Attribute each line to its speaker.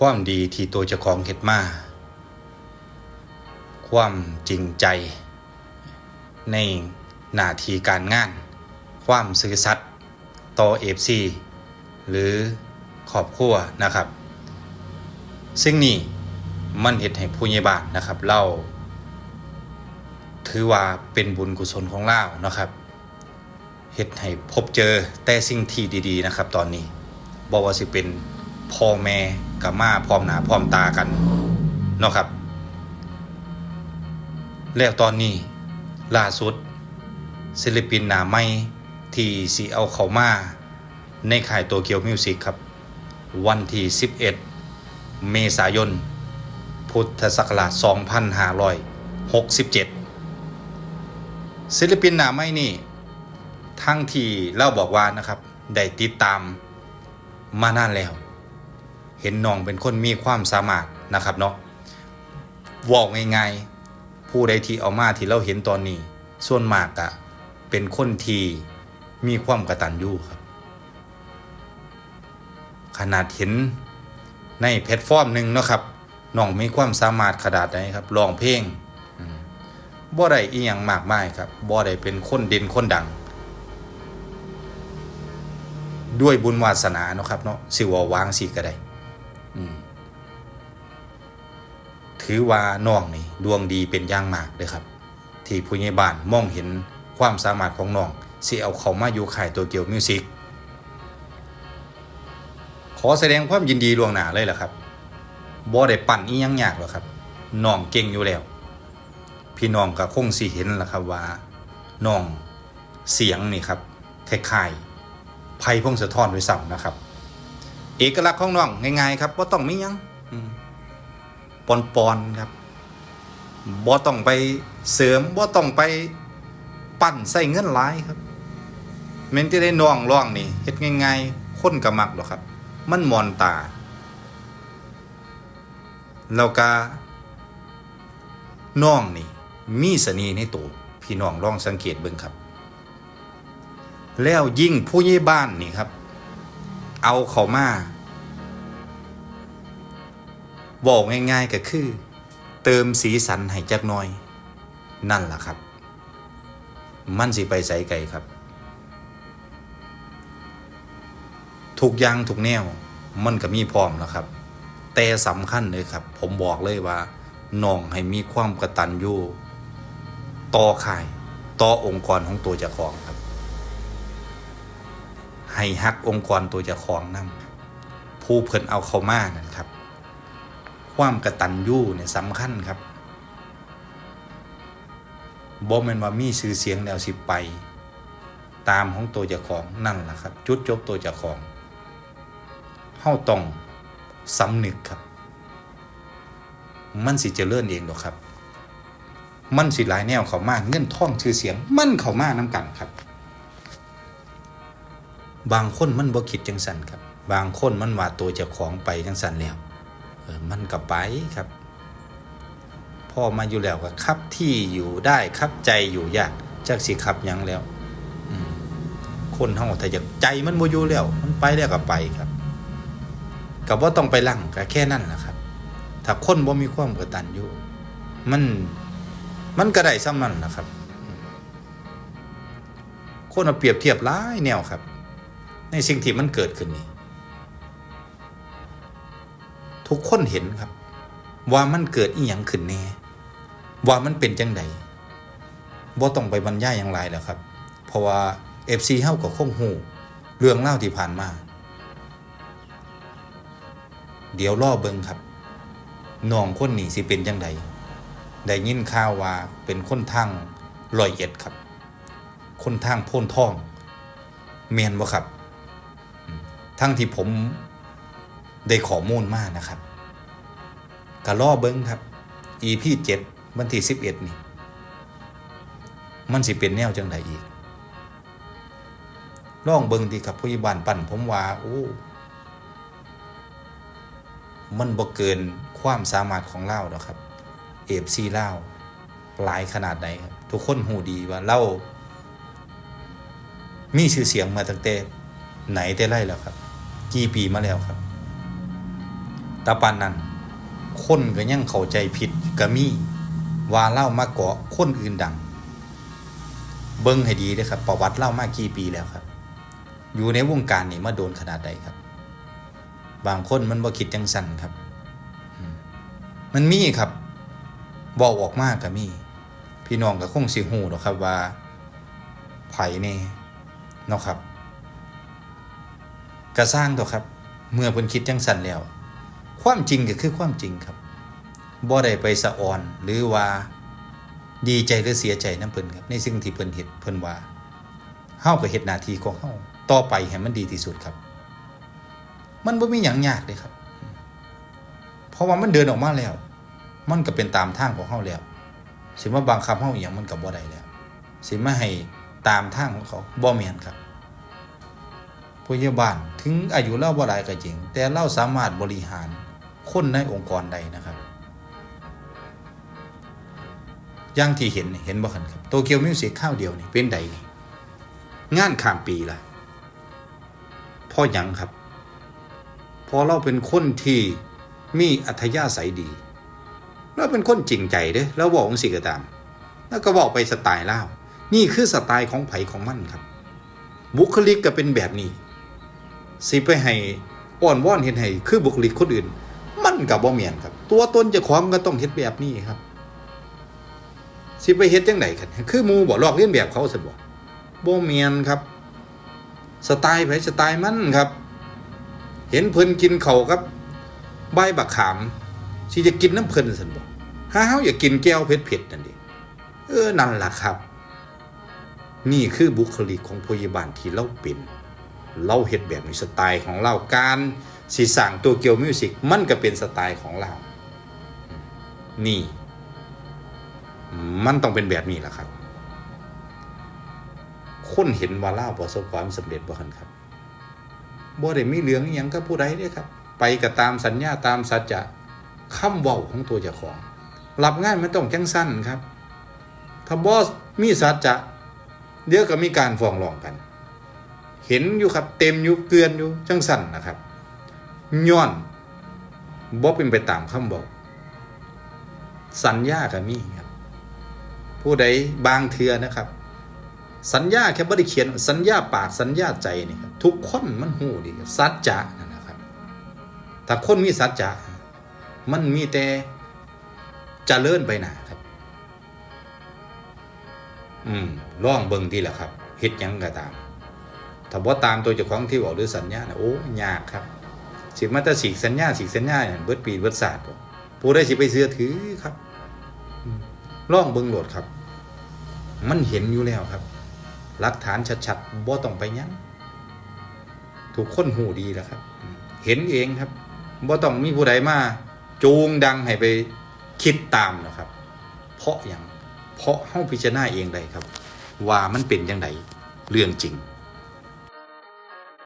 Speaker 1: ความดีที่ตัวเจ้าของเฮ็ดมา ความจริงใจ ในหน้าที่การงาน ความซื่อสัตย์ต่อเอฟซีหรือครอบครัวนะครับ ซึ่งนี่มันเห็ดให้ผู้ใหญ่บ้านนะครับเราถือว่าเป็นบุญกุศลของเรานะครับเฮ็ดให้พบเจอแต่สิ่งที่ดีๆนะครับ ตอนนี้บอกว่าสิเป็นพ่อแม่กับมาพร้อมหน้าพร้อมตากันเนาะครับ แล้วตอนนี้ล่าสุด ศิลปินหน้าใหม่ที่สิเอาเขามา ในค่ายตัวเกียวมิวสิกครับ วันที่ 11 เมษายน พุทธศักราช 2567 ศิลปินหน้าใหม่นี่ ทั้งที่เล่าบอกว่านะครับ ได้ติดตามมานานแล้ว เห็นน้องเป็นคนมีความสามารถนะครับเนาะบอกง่ายๆผู้ใดที่เอามาที่เราเห็นตอนนี้ ส่วนมากอะเป็นคนที่มีความกระตันยูครับ ขนาดเห็นในแพลตฟอร์มหนึ่งนะครับน้องมีความสามารถขนาดไหนครับรองเพลงบ่ได้อีหยังมากมายครับบ่ได้เป็นคนเด่นคนดัง ด้วยบุญวาสนาเนาะครับเนาะสิวาวางสิก็ได้ ถือว่าน้องนี่ดวงดีเป็นอย่างมากเลยครับ ที่ผู้ใหญ่บ้านมองเห็นความสามารถของน้องสิเอาเขามาอยู่ค่ายตัวเกี่ยวมิวสิกขอแสดงความยินดีล่วงหน้าเลยล่ะครับบ่ได้ปั่นอีหยังยากหรอกครับน้องเก่งอยู่แล้ว พี่น้องก็คงสิเห็นล่ะครับว่าน้องเสียงนี่ครับคล้ายๆไพ่พงศธรด้วยซ้ำนะครับ เอกลักษณ์ของน้องง่ายๆครับว่าต้องมียังปอืมปอนครับบ่ต้องไปเสริมบ่ต้องไปปั้นใส่เงินหลายครับแม่นที่ได้น้องร้องนี่เฮ็ดง่ายๆคนก็มักดอกครับ มันมอนตาแล้วก็น้องนี่ มีเสน่ห์ในตัวพี่น้องลองสังเกตเบิ่งครับ แล้วยิ่งผู้ใหญ่บ้านนี่ครับ เอาเขามาบอกง่ายๆก็คือ เติมสีสันให้จักน่อย นั่นล่ะครับ มันสิไปใส่ไก่ครับ ทุกอย่างทุกแนว มันก็มีพร้อมแล้วครับ แต่สำคัญเลยครับ ผมบอกเลยว่าน้องให้มีความกระตันยูต่อข่าย ต่อองค์กรของตัวเจ้าของครับ ให้ฮักองค์กรตัวเจ้าของนำผู้เพิ่นเอาเข้ามานั่นครับ ความกระตันยู่เนี่ยสำคัญครับบ่แม่นว่ามีชื่อเสียงแล้วสิไป ตามของตัวเจ้าของนั่นแหละครับ จุดจบตัวเจ้าของเฮาต้องสำนึกครับ มันสิเจริญเองดอกครับ มันสิหลายแนวเขามาเงินท่องชื่อเสียง มันเขามาน้กันครับ บางคนมันบ่คิดจังสันครับ บางคนมันว่าตัวเจ้าของไปจังสันแล้วเออมันก็ไปครับพ่อมาอยู่แล้วก็ครับที่อยู่ได้ครับใจอยู่ยากจักสิครับยังแล้วคนเฮาถ้าอยากใจมันบ่อยู่แล้ว มันไปแล้วก็ไปครับก็บ่ต้องไปลั่งก็แค่นั้นแหละครับ ถ้าคนบ่มีความกตัญญูมันมันก็ได้ซ้ำนั้นแหละครับ คนเอาเปรียบเทียบหลายแนวครับ ในสิ่งที่มันเกิดขึ้นนี่ทุกคนเห็นครับ ว่ามันเกิดอีหยังขึ้นแน่ว่ามันเป็นจังใดบ่ต้องไปบรรยายอย่างไรแล้วครับ เพราะว่า FC เฮาก็คงฮู้เรื่องเล่าที่ผ่านมา เดี๋ยวรอเบิงครับน้องคนนี้สิเป็นจังใดได้ยินข่าวว่าเป็นคนทางลอยเอ็ดครับ คนทางโพ้นท่องเมียนบ่ครับ ทั้งที่ผมได้ข้อมูลมานะครับก็ล่อเบิ้งครับ EP 7วันที่11 นี่ มันสิเป็นแนวจังไดอีกลองเบิ้งดีครับผู้ใหญ่บ้านปั่นผมว่าโอ้มันบ่เกินความสามารถของเล่าดอกครับเอฟซีเล่าหลายขนาดใดครับ ทุกคนหูดีว่าเล่ามีชื่อเสียงมาตั้งแต่ไหนแต่ไรแล้วครับ กี่ปีมาแล้วครับต่ปานนั้นคนก็ยังเข้าใจผิดก็มีว่าเล่ามาเกาะคนอื่นดัง เบิ่งให้ดีเด้อครับ ประวัติเล่ามากี่ปีแล้วครับ อยู่ในวงการนี่มาโดนขนาดใดครับ บางคนมันบ่คิดจังสั่นครับ มันมีครับบอกออกมากก็มี พี่น้องก็คงสิฮู้ดอกครับว่าไผแน่เนาะครับ ก็สร้างตัวครับ เมื่อเพิ่นคิดจังสันแล้ว ความจริงก็คือความจริงครับบ่ได้ไปสะอ่อนหรือว่าดีใจหรือเสียใจนํเพิ่นครับในสิ่งที่เพิ่นเฮ็ดเพิ่นว่าเฮาก็เฮ็ดหน้าที่ของเฮาต่อไปให้มันดีที่สุดครับ มันบ่มีหยังยากเลยครับ เพราะว่ามันเดินออกมาแล้ว มันก็เป็นตามทางของเฮาแล้วสิมาบังคับเฮาอหย่างมันก็บ่ได้แล้วสิมาให้ตามทางของเขาบ่แม่นครับ พยาบาลถึงอายุเล่าบ่หลายก็จริง แต่เล่าสามารถบริหารคนในองค์กรใดนะครับอย่างที่เห็นเห็นบ่คันครับโตเกียวมิวสิกข้าวเดียวนี่เป็นใดนี่งานข้ามปีละพ่อหยังครับพอเราเป็นคนที่มีอัธยาศัยดีเราเป็นคนจริงใจเด้อเราบอกองสิก็ตาม แล้วก็บอกไปสไตล์เล่านี่คือสไตล์ของไผของมันครับ บุคลิกก็เป็นแบบนี้ สิไปให้อ่อนว่อนเห็นให้คือบุคลิกคนอื่น มันกับบ่เมียนครับ ตัวตนจะของก็ต้องเฮ็ดแบบนี้ครับ สิไปเฮ็ดจังไดกันคือมูบ่ลอกเลียนแบบเขาซะบ่บ่เมียนครับ สไตล์ไผสไตล์มันครับ เห็นเพิ่นกินเขาครับ ใบบักขามสิจะกินน้ำเพิ่นสันบอกถ้าเฮาอยากกินแก้วเผ็ดๆนั่นดิเออนั่นล่ะครับ นี่คือบุคลิกของพยาบาลที่เราเป็น เราเฮ็ดแบบในสไตล์ของเราการสีสั่งตัวเกียวมิวสิกมันก็เป็นสไตล์ของเรา นี่ มันต้องเป็นแบบนี้แหละครับ คนเห็นว่าเล่าประสบความสำเร็จบ่คันครับบ่ได้มีเหลืองอยังกับผู้ใดเด้ครับ ไปก็ตามสัญญาตามสัจจะคำเว้าของตัวเจ้าของรับงานมันต้องจังสั้นครับ ถ้าบอสมีสัจจะเดี๋ยวก็มีการฟ้องร้องกัน เห็นอยู่ครับ เต็มอยู่เกลือนอยู่จังสั้นนะครับย้อนบ่เป็นไปตามคำบอก สัญญาก็มีครับ ผู้ใดบางเทือนะครับ สัญญาแค่บ่ได้เขียน สัญญาปากสัญญาใจนี่ครับทุกคนมันหูดีสัจจะนะครับ ถ้าคนมีสัจจะมันมีแต่จเจริญไปหนาครับ อืมล่องเบิงทีแหละครับเฮ็ดยังก็ตาม ถ้าบ่ตามตัวเจ้าของที่บอกหรือสัญญานะโอ้ยากครับ สิมาแต่สีสัญญาสีสัญญาเนี่ยเบิดปีเบิดศาสตร์ผู้ใดสิไปเสื้อถือครับล่องเบิงโหลดครับ มันเห็นอยู่แล้วครับ หลักฐานชัดๆบ่ต้องไปยังทุกค้นหูดีแล้วครับ เห็นเองครับบ่ต้องมีผู้ใดมาจูงดังให้ไปคิดตามหรอกครับ เพราะอย่างเพราะเฮาพิจารณาเองได้ครับ ว่ามันเป็นจังไดเรื่องจริง